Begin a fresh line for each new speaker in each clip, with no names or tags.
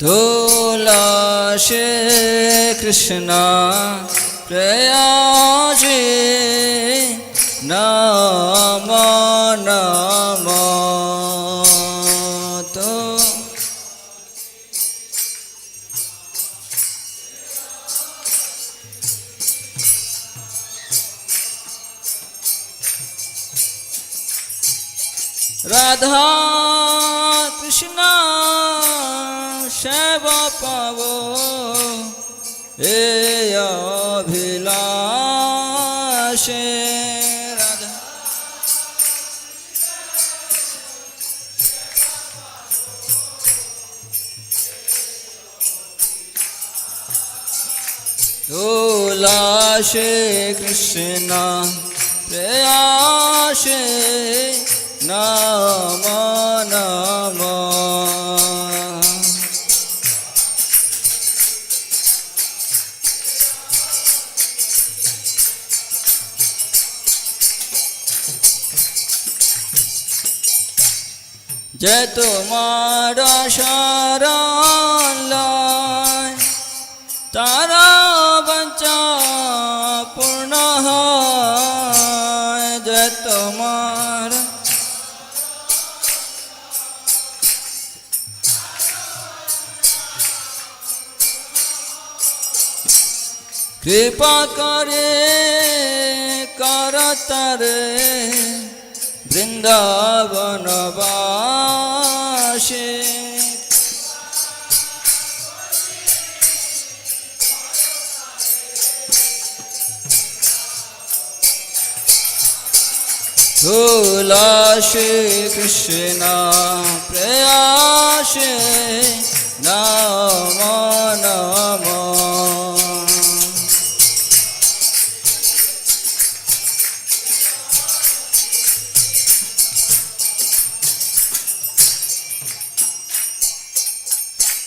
তুলসী কৃষ্ণ প্রয়াসী নম নম রাধা কৃষ্ণ সেব পাব। এ অভিলাষে রাধা। তুলাসে কৃষ্ণ প্রেয়াসে নম যে তোমার শরণ লয় তারা বঞ্চা পূর্ণ যে তোমার কৃপা করে করতরে বৃন্দাবনবাসী তুলসী কৃষ্ণ প্রয়াসে নম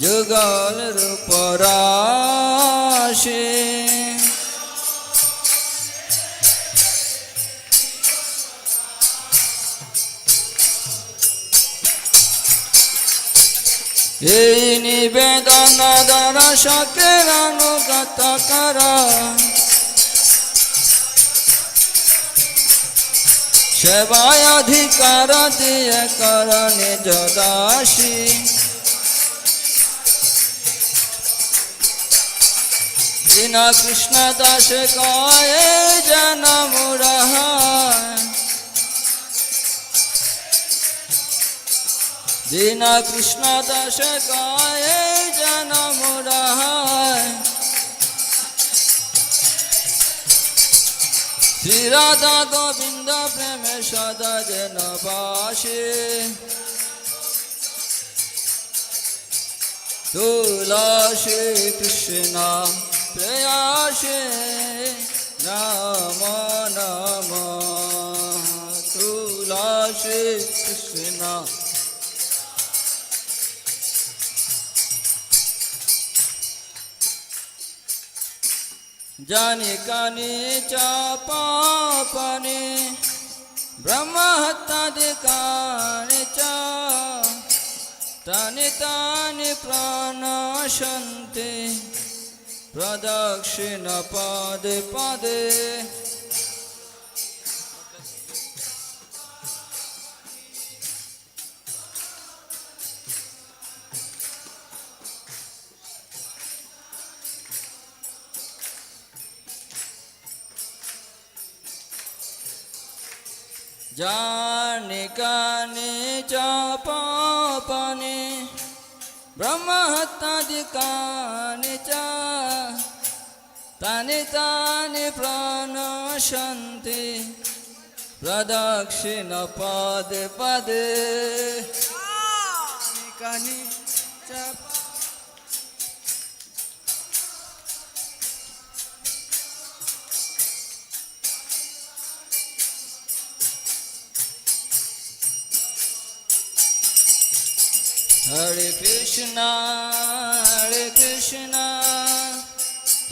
যুগল রূপরাশি। এই নিবেদন দর্শকের অনুগত কর। সেবায় অধিকার দিয়ে কর নিজ দাসী। দীন কৃষ্ণ দাস কয়ে জন মুরাহায় দীন কৃষ্ণ দাস কয়ে জন মুরাহায় শ্রী রাধা গোবিন্দ প্রেমে সদা যেন বাসে। তুলসী কৃষ্ণ প্রেয়াসে নম নম তুলসী কৃষ্ণ। জানি কানি চাপানি ব্রহ্মহত্যাধিকানি চা। তানি তানি প্রাণশন্তি প্রদক্ষিণ পদে পদে। জানি কানি চাপানি ব্রহ্মহত্যাদিকানি চ তানি তানি প্রাণশন্তি প্রদক্ষিণ পদে পদে।
কানি
হরে কৃষ্ণ হরে কৃষ্ণ।